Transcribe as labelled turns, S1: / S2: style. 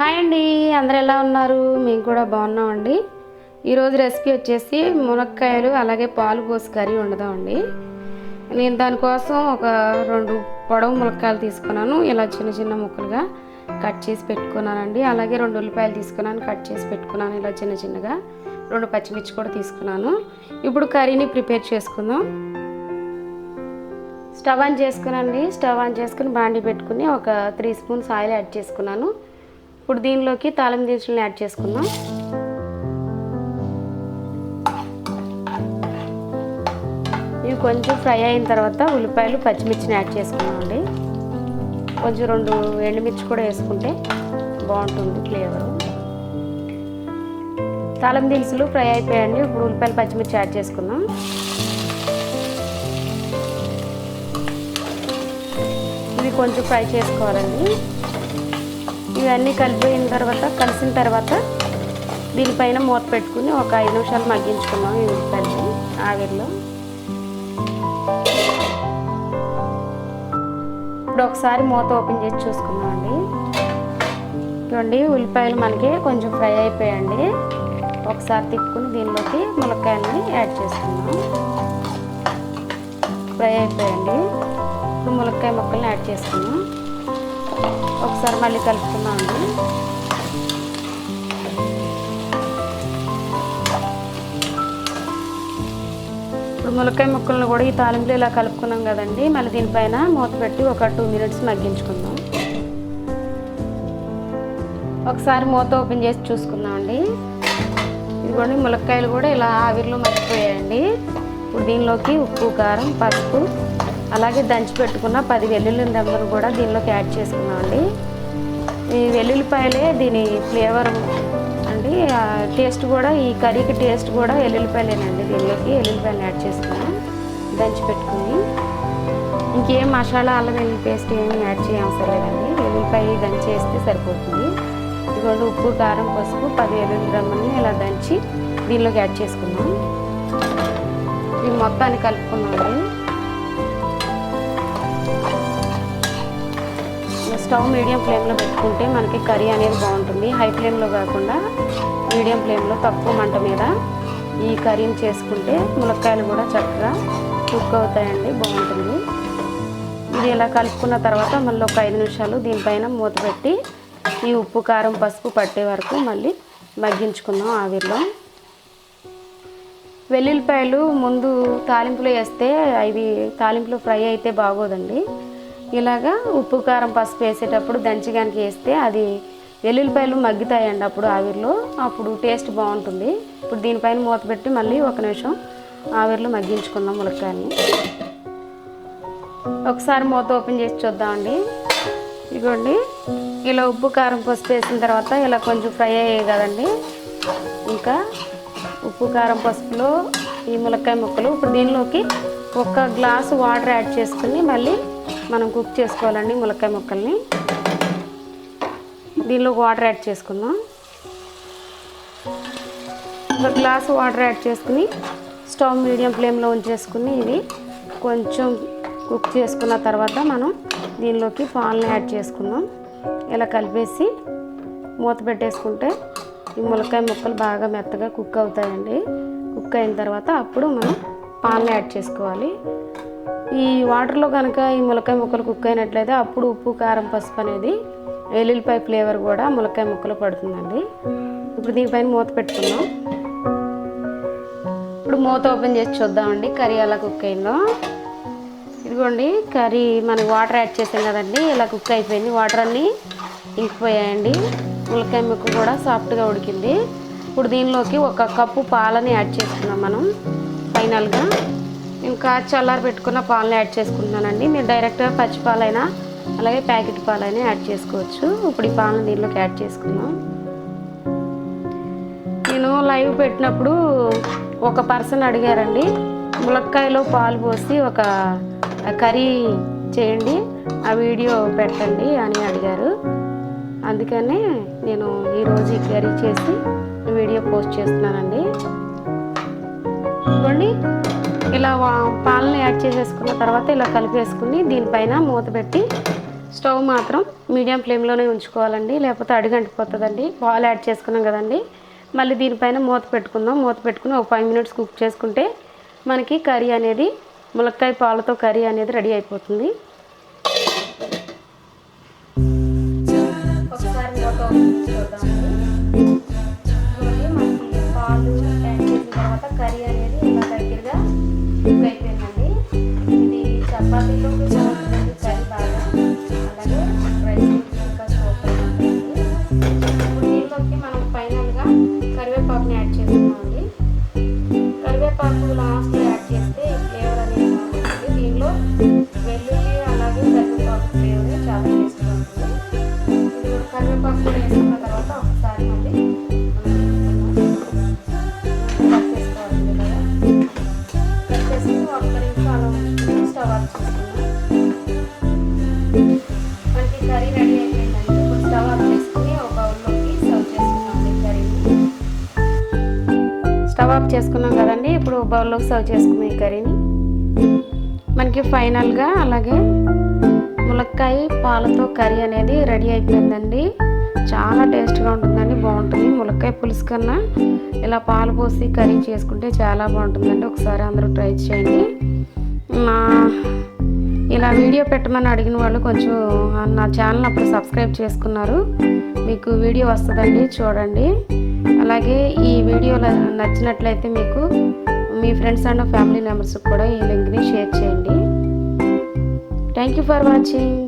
S1: Hi అండి అందరు ఎలా ఉన్నారు? మేము కూడా బాగున్నామండి. ఈరోజు రెసిపీ వచ్చేసి మునక్కాయలు అలాగే పాలు పోసి కర్రీ వండుదామండి. నేను దానికోసం ఒక రెండు పొడవు మునక్కాయలు తీసుకున్నాను. ఇలా చిన్న చిన్న ముక్కలుగా కట్ చేసి పెట్టుకున్నానండి. అలాగే రెండు ఉల్లిపాయలు తీసుకున్నాను కట్ చేసి పెట్టుకున్నాను ఇలా చిన్న చిన్నగా రెండు పచ్చిమిర్చి కూడా తీసుకున్నాను. ఇప్పుడు కర్రీని ప్రిపేర్ చేసుకుందాం. స్టవ్ ఆన్ చేసుకునండి స్టవ్ ఆన్ చేసుకుని బాండి పెట్టుకుని ఒక త్రీ స్పూన్స్ ఆయిల్ యాడ్ చేసుకున్నాను. ఇప్పుడు దీనిలోకి తాళం దినుసులను యాడ్ చేసుకుందాం. ఇవి కొంచెం ఫ్రై అయిన తర్వాత ఉల్లిపాయలు పచ్చిమిర్చిని యాడ్ చేసుకున్నామండి కొంచెం రెండు ఎండుమిర్చి కూడా వేసుకుంటే బాగుంటుంది ఫ్లేవర్. తాళం దినుసులు ఫ్రై అయిపోయాయండి. ఇప్పుడు ఉల్లిపాయలు పచ్చిమిర్చి యాడ్ చేసుకుందాం. ఇవి కొంచెం ఫ్రై చేసుకోవాలండి. ఇవన్నీ కలిపిన తర్వాత కలిసిన తర్వాత దీనిపైన మూత పెట్టుకుని ఒక ఐదు నిమిషాలు మగ్గించుకున్నాం ఈ ఉల్లిపాయలు ఆవిరిలో. ఇప్పుడు ఒకసారి మూత ఓపెన్ చేసి చూసుకున్నాం అండి చూడండి ఉల్లిపాయలు మనకి కొంచెం ఫ్రై అయిపోయాయండి. ఒకసారి తిప్పుకుని దీనిలోకి ములక్కాయలని యాడ్ చేసుకుందాం. ఫ్రై అయిపోయాయండి. ఇప్పుడు ములక్కాయ ముక్కల్ని యాడ్ చేసుకుందాం. ఒకసారి మళ్ళీ కలుపుకుందాం అండి. ఇప్పుడు ములక్కాయ ముక్కలను కూడా ఈ తాలింపులో ఇలా కలుపుకున్నాం కదండి. మళ్ళీ దీనిపైన మూత పెట్టి ఒక టూ మినిట్స్ మగ్గించుకుందాం. ఒకసారి మూత ఓపెన్ చేసి చూసుకుందామండి ఇదిగోండి ములక్కాయలు కూడా ఇలా ఆవిరిలో మగ్గిపోయాయండి. ఇప్పుడు దీనిలోకి ఉప్పు కారం పసుపు అలాగే దంచి పెట్టుకున్న పది వెల్లుల్లి దెబ్బలు కూడా దీనిలోకి యాడ్ చేసుకున్నామండి. ఈ వెల్లుల్లిపాయలే దీని ఫ్లేవర్ అండి. టేస్ట్ కూడా ఈ కర్రీకి టేస్ట్ కూడా వెల్లుల్లిపాయలేనండి. దీనిలోకి వెల్లుల్లిపాయలు యాడ్ చేసుకున్నాం దంచి పెట్టుకుని. ఇంకేం మసాలా అల్లం వెల్లుల్లి పేస్ట్ ఏమి యాడ్ చేయవసరం లేదండి. వెల్లుల్లిపాయ దంచి వేస్తే సరిపోతుంది. ఇదిగోండి ఉప్పు కారం పసుపు పది వెల్లుల్లి రమ్మని ఇలా దంచి దీనిలోకి యాడ్ చేసుకున్నాం. ఇవి మొత్తాన్ని కలుపుకున్నామండి. స్టవ్ మీడియం ఫ్లేమ్లో పెట్టుకుంటే మనకి కర్రీ అనేది బాగుంటుంది. హై ఫ్లేమ్లో కాకుండా మీడియం ఫ్లేమ్లో తక్కువ మంట మీద ఈ కర్రీని చేసుకుంటే ములక్కాయలు కూడా చక్కగా కుక్ అవుతాయండి బాగుంటుంది. ఇది ఇలా కలుపుకున్న తర్వాత మళ్ళీ ఒక ఐదు నిమిషాలు దీనిపైన మూత పెట్టి ఈ ఉప్పు కారం పసుపు పట్టే వరకు మళ్ళీ మగ్గించుకుందాం ఆవిరిలో. వెల్లుల్లిపాయలు ముందు తాలింపులో వేస్తే అవి తాలింపులో ఫ్రై అయితే బాగోదండి. ఇలాగా ఉప్పు కారం పసుపు వేసేటప్పుడు దంచిగానికి వేస్తే అది వెల్లుల్లిపాయలు మగ్గుతాయండి అప్పుడు ఆవిరిలో. అప్పుడు టేస్ట్ బాగుంటుంది. ఇప్పుడు దీనిపైన మూత పెట్టి మళ్ళీ ఒక నిమిషం ఆవిరిలో మగ్గించుకుందాం ములక్కాయని ఒకసారి మూత ఓపెన్ చేసి చూద్దామండి. ఇదిగోండి ఇలా ఉప్పు కారం పసుపు వేసిన తర్వాత ఇలా కొంచెం ఫ్రై అయ్యాయి కదండి. ఇంకా ఉప్పు కారం పసుపులో ఈ ములక్కాయ ముక్కలు. ఇప్పుడు దీనిలోకి ఒక గ్లాసు వాటర్ యాడ్ చేసుకుని మళ్ళీ మనం కుక్ చేసుకోవాలండి ములక్కాయ ముక్కల్ని. దీనిలో వాటర్ యాడ్ చేసుకుందాం. ఒక గ్లాసు వాటర్ యాడ్ చేసుకుని స్టవ్ మీడియం ఫ్లేమ్లో ఉంచేసుకుని ఇవి కొంచెం కుక్ చేసుకున్న తర్వాత మనం దీనిలోకి పాలను యాడ్ చేసుకుందాం. ఇలా కలిపేసి మూత పెట్టేసుకుంటే ఈ ములక్కాయ ముక్కలు బాగా మెత్తగా కుక్ అవుతాయండి. కుక్ అయిన తర్వాత అప్పుడు మనం పాలను యాడ్ చేసుకోవాలి. ఈ వాటర్లో కనుక ఈ ములక్కాయ ముక్కలు కుక్ అయినట్లయితే అప్పుడు ఉప్పు కారం పసుపు అనేది ఎల్లుల్లిపాయ ఫ్లేవర్ కూడా ములక్కాయ ముక్కలు పడుతుందండి. ఇప్పుడు దీనిపైన మూత పెట్టుకుందాం. ఇప్పుడు మూత ఓపెన్ చేసి చూద్దామండి కర్రీ ఎలా కుక్ అయిందో. ఇదిగోండి కర్రీ మనకి వాటర్ యాడ్ చేసాం కదండి ఇలా కుక్ అయిపోయింది. వాటర్ అన్నీ ఇంకిపోయాయండి. ములక్కాయ ముక్క కూడా సాఫ్ట్గా ఉడికింది. ఇప్పుడు దీనిలోకి ఒక కప్పు పాలని యాడ్ చేసుకున్నాం మనం. ఫైనల్గా ఇంకా చల్లారి పెట్టుకున్న పాలని యాడ్ చేసుకుంటున్నానండి. మీరు డైరెక్ట్గా పచ్చి పాలైనా అలాగే ప్యాకెట్ పాలైనా యాడ్ చేసుకోవచ్చు. ఇప్పుడు ఈ పాలను దీనిలోకి యాడ్ చేసుకుందాం. నేను లైవ్ పెట్టినప్పుడు ఒక పర్సన్ అడిగారండి ములక్కాయలో పాలు పోసి ఒక కర్రీ చేయండి ఆ వీడియో పెట్టండి అని అడిగారు. అందుకనే నేను ఈరోజు ఈ కర్రీ చేసి వీడియో పోస్ట్ చేస్తున్నానండి. చూడండి. ఇలా వా- యాడ్ చేసేసుకున్న తర్వాత ఇలా కలిపేసుకుని దీనిపైన మూత పెట్టి స్టవ్ మాత్రం మీడియం ఫ్లేమ్లోనే ఉంచుకోవాలండి. లేకపోతే అడుగంటిపోతుందండి. పాలు యాడ్ చేసుకున్నాం కదండి. మళ్ళీ దీనిపైన మూత పెట్టుకుందాం. మూత పెట్టుకుని ఒక ఫైవ్ మినిట్స్ కుక్ చేసుకుంటే మనకి కర్రీ అనేది ములక్కాయ పాలతో కర్రీ అనేది రెడీ అయిపోతుంది. ఒకసారి కుక్ అయిపోయిందండి ఇది కర్రీ బాగా. అలాగే రైస్ ఇంకా సూపర్ ఇప్పుడు దీనిలోకి మనం ఫైనల్గా కరివేపాకుని యాడ్ చేసుకున్నామండి కరివేపాకు లాస్ట్ కబాబ్ చేసుకున్నాం కదండి. ఇప్పుడు బౌల్లోకి సర్వ్ చేసుకున్నాం ఈ కర్రీని. మనకి ఫైనల్గా అలాగే ములక్కాయ పాలతో కర్రీ అనేది రెడీ అయిపోయిందండి. చాలా టేస్ట్గా ఉంటుందండి బాగుంటుంది. ములక్కాయ పులుసు కన్నా ఇలా పాలు పోసి కర్రీ చేసుకుంటే చాలా బాగుంటుందండి. ఒకసారి అందరూ ట్రై చేయండి. నా ఇలా వీడియో పెట్టమని అడిగిన వాళ్ళు కొంచెం నా ఛానల్ అప్పుడు సబ్స్క్రైబ్ చేసుకున్నారు. మీకు వీడియో వస్తుందండి చూడండి. అలాగే ఈ వీడియో నచ్చినట్లయితే మీకు మీ ఫ్రెండ్స్ అండ్ ఫ్యామిలీ మెంబర్స్కి కూడా ఈ లింక్ని షేర్ చేయండి. Thank you for watching.